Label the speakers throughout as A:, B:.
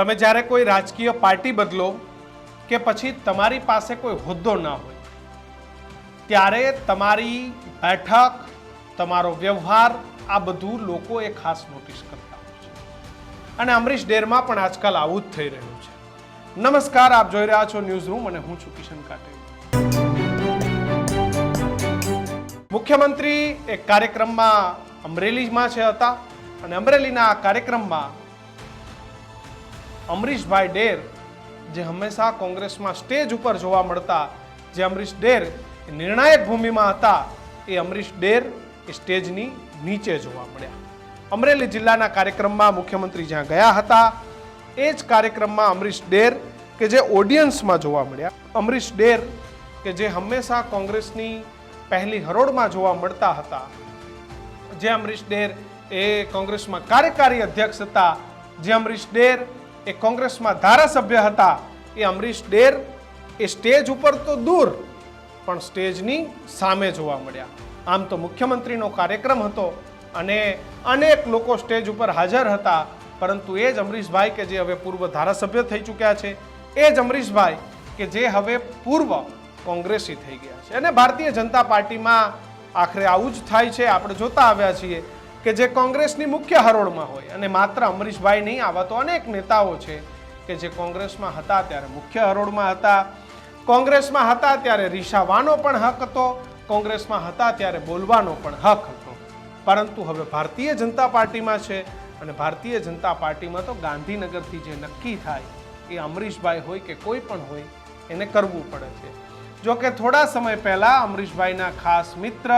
A: તમે જ્યારે કોઈ રાજકીય પાર્ટી બદલો કે પછી તમારી પાસે કોઈ હોદ્દો ના હોય, ત્યારે તમારી બેઠક, તમારો વ્યવહાર આ બધું લોકો એ ખાસ નોટિસ કરતા હોય છે. અને અમરીશ ડેરમાં પણ આજકાલ આવું જ થઈ રહ્યું છે. નમસ્કાર, આપ જોઈ રહ્યા છો ન્યૂઝ રૂમ અને હું છું કિશન કાટે મુખ્યમંત્રી એક કાર્યક્રમમાં અમરેલીમાં છે હતા અને અમરેલીના આ કાર્યક્રમમાં અમરીશભાઈ ડેર, જે હંમેશા કોંગ્રેસમાં સ્ટેજ ઉપર જોવા મળતા, જે અમરીશ ડેર નિર્ણાયક ભૂમિમાં હતા, એ અમરીશ ડેર એ સ્ટેજની નીચે જોવા મળ્યા. અમરેલી જિલ્લાના કાર્યક્રમમાં મુખ્યમંત્રી જ્યાં ગયા હતા, એ જ કાર્યક્રમમાં અમરીશ ડેર કે જે ઓડિયન્સમાં જોવા મળ્યા. અમરીશ ડેર કે જે હંમેશા કોંગ્રેસની પહેલી હરોળમાં જોવા મળતા હતા. જે અમરીશ ડેર એ કોંગ્રેસમાં કાર્યકારી અધ્યક્ષ હતા. જે અમરીશ ડેર એ કોંગ્રેસમાં ધારાસભ્ય હતા, એ અમરીશ ડેર, એ સ્ટેજ ઉપર તો દૂર, પણ સ્ટેજની સામે જોવા મળ્યા. આમ તો મુખ્યમંત્રીનો કાર્યક્રમ હતો અને અનેક લોકો સ્ટેજ ઉપર હાજર હતા, પરંતુ એ જ અમરીશભાઈ કે જે હવે પૂર્વ ધારાસભ્ય થઈ ચૂક્યા છે, એ જ અમરીશભાઈ કે જે હવે પૂર્વ કોંગ્રેસી થઈ ગયા છે. અને ભારતીય જનતા પાર્ટીમાં આખરે આવું જ થાય છે, આપણે જોતા આવ્યા છીએ. કે જે કોંગ્રેસની મુખ્ય હરોળમાં હોય. અને માત્ર અમરીશભાઈ નહીં, આવા તો અનેક નેતાઓ છે કે જે કોંગ્રેસમાં હતા ત્યારે મુખ્ય હરોળમાં હતા. કોંગ્રેસમાં હતા ત્યારે રીસાવાનો પણ હક હતો. કોંગ્રેસમાં હતા ત્યારે બોલવાનો પણ હક હતો. પરંતુ હવે ભારતીય જનતા પાર્ટીમાં છે અને ભારતીય જનતા પાર્ટીમાં તો ગાંધીનગરથી જે નક્કી થાય એ અમરીશભાઈ હોય કે કોઈ પણ હોય, એને કરવું પડે છે. જોકે થોડા સમય પહેલાં અમરીશભાઈના ખાસ મિત્ર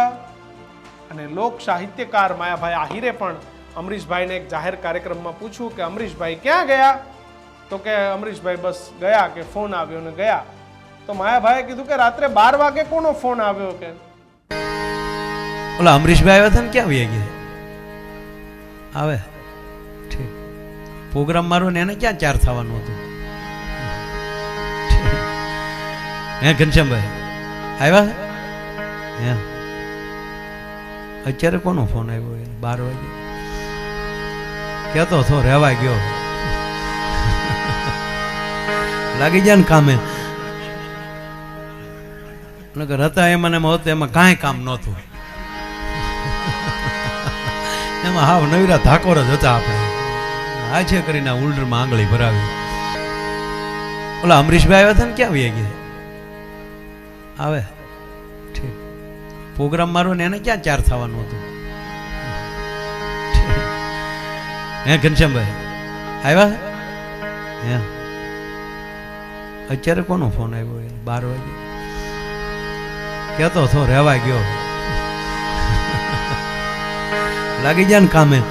A: અને લોક સાહિત્યકાર માયાભાઈ આહિરે પણ અમરીશભાઈને એક જાહેર કાર્યક્રમમાં પૂછ્યું કે, અમરીશભાઈ, ક્યાં ગયા? તો કે, અમરીશભાઈ બસ ગયા કે, ફોન આવ્યો ને ગયા. તો માયાભાઈએ કીધું કે, રાત્રે બાર વાગે કોનો ફોન આવ્યો કે?
B: ઓલા અમરીશભાઈ આવ્યા હતા ને ક્યાં આવી ગયા? આવે. ઠીક. પ્રોગ્રામ મારો ને એને ક્યાં ચાર થવાનું હતું. હે, ઘનશ્યામભાઈ. આવ્યા? હે? અત્યારે કોનો ફોન આવ્યો એને? બાર વાગે. કહેતો હતો, રહેવા ગયો. લાગી જાય ને કામે. નકર હતા એમાં એમાં હોત એમાં કાંઈ કામ નહોતું. એમાં હાવ નવીરા ધાકોર જ હતા આપણે. આ છે કરીને ઉલ્ડરમાં આંગળી ભરાવી. ઓલા અમરીશભાઈ આવ્યા હતા ને? ક્યાં આવી ગયા? આવે. ઠીક. પ્રોગ્રામ મારો ને એને ક્યાં ચાર થવાનું હતું. હે ઘનશ્યામભાઈ, આવ્યા? હે? અત્યારે કોનો ફોન આવ્યો એ? બાર વાગે. કહેતો હતો, રહેવા ગયો. લાગી જાય ને કામે?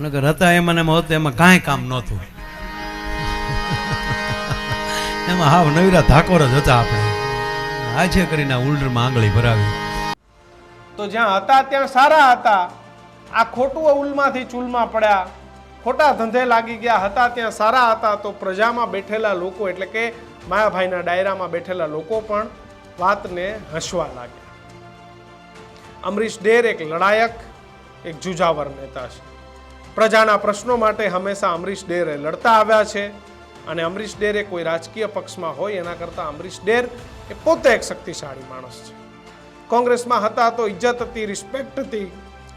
B: નગર હતા એમાં એમાં હોત એમાં કાંઈ કામ નહોતું. એમાં હાવ નવીરા ધાકોર જ હતા આપણે. છે કરીને ઉલ્ડરમાં આંગળી ભરાવી.
A: તો જ્યાં હતા, ત્યાં સારા હતા. આ ખોટું ઉલમાંથી ચૂલમાં પડ્યા. ખોટા ધંધે લાગી ગયા હતા, ત્યાં સારા હતા. તો પ્રજામાં બેઠેલા લોકો, એટલે કે માયાભાઈના ડાયરામાં બેઠેલા લોકો પણ વાતને હસવા લાગ્યા. અમરીશ ડેર એક લડાયક, એક જુજાવર નેતા છે. પ્રજાના પ્રશ્નો માટે હંમેશા અમરીશ ડેરે લડતા આવ્યા છે. અને અમરીશ ડેર એ કોઈ રાજકીય પક્ષમાં હોય, એના કરતાં અમરીશ ડેર એ પોતે એક શક્તિશાળી માણસ છે. કોંગ્રેસમાં હતા તો ઇજ્જત હતી રિસ્પેક્ટ હતી,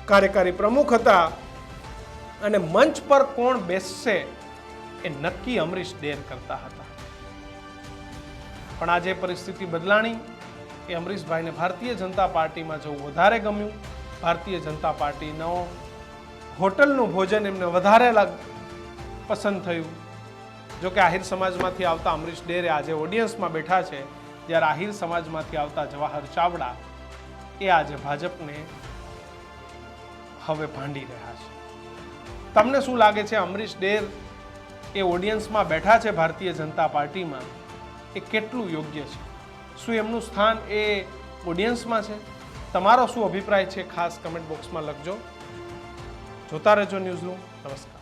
A: કાર્યકારી પ્રમુખ હતા અને મંચ પર કોણ બેસશે એ નક્કી અમરીશ ડેર કરતા હતા. પણ આજે પરિસ્થિતિ બદલાણી, એ અમરીશભાઈને ભારતીય જનતા પાર્ટીમાં જવું વધારે ગમ્યું. ભારતીય જનતા પાર્ટીનો હોટલનું ભોજન એમને વધારે પસંદ થયું. જો કે આહિર સમાજમાંથી આવતા અમરીશ ડેરે આજે ઓડિયન્સમાં બેઠા છે, જ્યારે આહિર સમાજમાંથી આવતા જવાહર ચાવડા એ આજે ભાજપને હવે ભાંડી રહ્યા છે. તમને શું લાગે છે અમરીશ ડેર એ ઓડિયન્સમાં બેઠા છે ભારતીય જનતા પાર્ટીમાં? એ કેટલું યોગ્ય છે? શું એમનું સ્થાન એ ઓડિયન્સમાં છે? તમારો શું અભિપ્રાય છે? ખાસ કમેન્ટ બોક્સમાં લખજો. જોતા રહેજો ન્યૂઝનું નમસ્કાર.